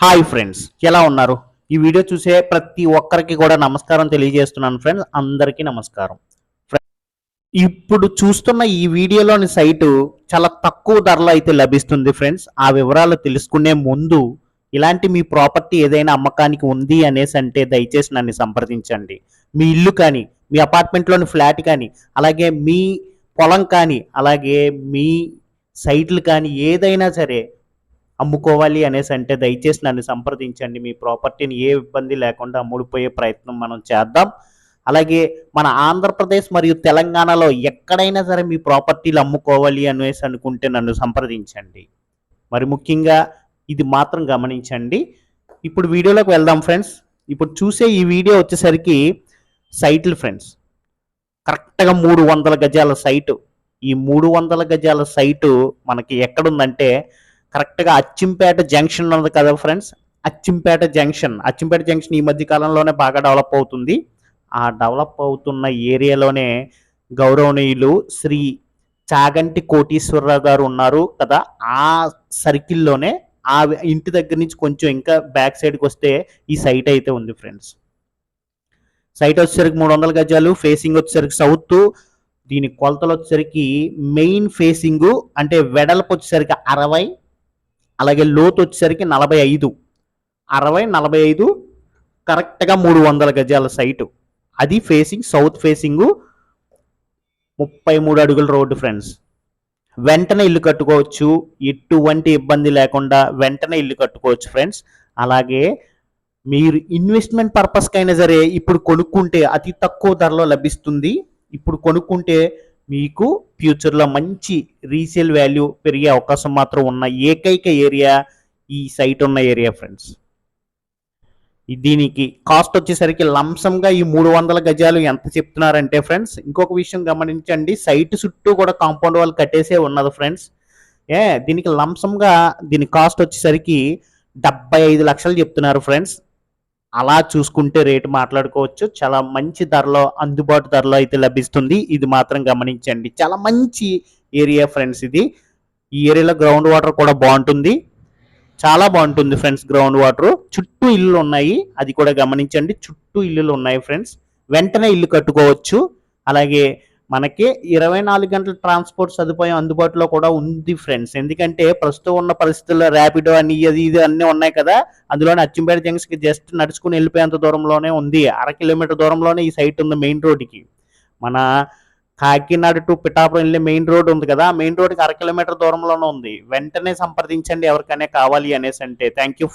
Hi friends ఎలా ఉన్నారు? ఈ వీడియో చూసే ప్రతి ఒక్కరికి కూడా నమస్కారం తెలియజేస్తున్నాను ఫ్రెండ్స్ అందరికీ నమస్కారం. ఇప్పుడు చూస్తున్న ఈ వీడియోలోని సైటు చాలా తక్కువ ధరలో అయితే లభిస్తుంది ఫ్రెండ్స్. ఆ వివరాలు తెలుసుకునే ముందు ఇలాంటి మీ ప్రాపర్టీ ఏదైనా అమ్మకానికి ఉంది అనేసి అంటే దయచేసి నన్ను సంప్రదించండి. మీ ఇల్లు కానీ మీ అపార్ట్మెంట్లోని ఫ్లాట్ కానీ అలాగే మీ పొలం కానీ అలాగే మీ సైట్లు కానీ ఏదైనా సరే అమ్ముకోవాలి అనేసి అంటే దయచేసి నన్ను సంప్రదించండి. మీ ప్రాపర్టీని ఏ ఇబ్బంది లేకుండా అమ్ముడిపోయే ప్రయత్నం మనం చేద్దాం. అలాగే మన ఆంధ్రప్రదేశ్ మరియు తెలంగాణలో ఎక్కడైనా సరే మీ ప్రాపర్టీలు అమ్ముకోవాలి అనేసి అనుకుంటే నన్ను సంప్రదించండి. మరి ముఖ్యంగా ఇది మాత్రం గమనించండి. ఇప్పుడు వీడియోలోకి వెళ్దాం ఫ్రెండ్స్. ఇప్పుడు చూసే ఈ వీడియో వచ్చేసరికి సైట్లు ఫ్రెండ్స్. కరెక్ట్గా మూడు వందల గజాల సైటు. ఈ మూడు వందల గజాల సైటు మనకి ఎక్కడుందంటే కరెక్ట్గా అచ్చింపేట జంక్షన్ ఉన్నది కదా friends? Achampet junction. Achampet junction ఈ మధ్య కాలంలోనే బాగా డెవలప్ అవుతుంది. ఆ డెవలప్ అవుతున్న ఏరియాలోనే గౌరవనీయులు శ్రీ చాగంటి కోటీశ్వరరావు గారు ఉన్నారు కదా. ఆ సర్కిల్లోనే ఆ ఇంటి దగ్గర నుంచి కొంచెం ఇంకా బ్యాక్ సైడ్కి వస్తే ఈ సైట్ అయితే ఉంది ఫ్రెండ్స్. సైట్ వచ్చేసరికి మూడు వందల గజాలు ఫేసింగ్ వచ్చేసరికి సౌత్ దీని కొలతలు వచ్చేసరికి మెయిన్ ఫేసింగ్ అంటే వెడల్పు వచ్చేసరికి అరవై అలాగే లోతు వచ్చేసరికి నలభై ఐదు. అరవై నలభై ఐదు కరెక్ట్గా మూడు వందల గజాల సైటు. అది ఫేసింగ్ సౌత్ ఫేసింగ్ ముప్పై మూడు అడుగుల రోడ్డు ఫ్రెండ్స్ వెంటనే ఇల్లు కట్టుకోవచ్చు. ఎటువంటి ఇబ్బంది లేకుండా వెంటనే ఇల్లు కట్టుకోవచ్చు ఫ్రెండ్స్ అలాగే మీరు ఇన్వెస్ట్మెంట్ పర్పస్కైనా సరే ఇప్పుడు కొనుక్కుంటే అతి తక్కువ ధరలో లభిస్తుంది. ఇప్పుడు కొనుక్కుంటే మీకు ఫ్యూచర్లో మంచి రీసేల్ వాల్యూ పెరిగే అవకాశం మాత్రం ఉన్న ఏకైక ఏరియా ఈ సైట్ ఉన్న ఏరియా ఫ్రెండ్స్ దీనికి కాస్ట్ వచ్చేసరికి లంసంగా ఈ మూడు వందల గజాలు ఎంత చెప్తున్నారంటే ఫ్రెండ్స్ ఇంకొక విషయం గమనించండి. సైట్ చుట్టూ కూడా కాంపౌండ్ వాళ్ళు కట్టేసే ఉన్నది ఫ్రెండ్స్ ఏ దీనికి లంసంగా దీని కాస్ట్ వచ్చేసరికి డెబ్బై ఐదు లక్షలు చెప్తున్నారు ఫ్రెండ్స్ అలా చూసుకుంటే రేటు మాట్లాడుకోవచ్చు. చాలా మంచి ధరలో అందుబాటు ధరలో అయితే లభిస్తుంది. ఇది మాత్రం గమనించండి. చాలా మంచి ఏరియా ఫ్రెండ్స్ ఇది. ఈ ఏరియాలో గ్రౌండ్ వాటర్ కూడా బాగుంటుంది. చాలా బాగుంటుంది ఫ్రెండ్స్ గ్రౌండ్ వాటర్. చుట్టూ ఇల్లులు ఉన్నాయి. అది కూడా గమనించండి. చుట్టూ ఇల్లులు ఉన్నాయి ఫ్రెండ్స్. వెంటనే ఇల్లు కట్టుకోవచ్చు. అలాగే మనకి ఇరవై నాలుగు గంటల ట్రాన్స్పోర్ట్ సదుపాయం అందుబాటులో కూడా ఉంది ఫ్రెండ్స్. ఎందుకంటే ప్రస్తుతం ఉన్న పరిస్థితుల్లో ర్యాపిడో అని అది ఇది అన్నీ ఉన్నాయి కదా. అందులోనే అచ్చింపేట జంక్షన్కి జస్ట్ నడుచుకుని వెళ్ళిపోయేంత దూరంలోనే ఉంది. అర కిలోమీటర్ దూరంలోనే ఈ సైట్ ఉంది మెయిన్ రోడ్డుకి. మన కాకినాడ టు పిఠాపురం వెళ్ళే మెయిన్ రోడ్ ఉంది కదా. మెయిన్ రోడ్కి అర కిలోమీటర్ దూరంలోనే ఉంది. వెంటనే సంప్రదించండి ఎవరికైనా కావాలి అనేసి అంటే. Thank you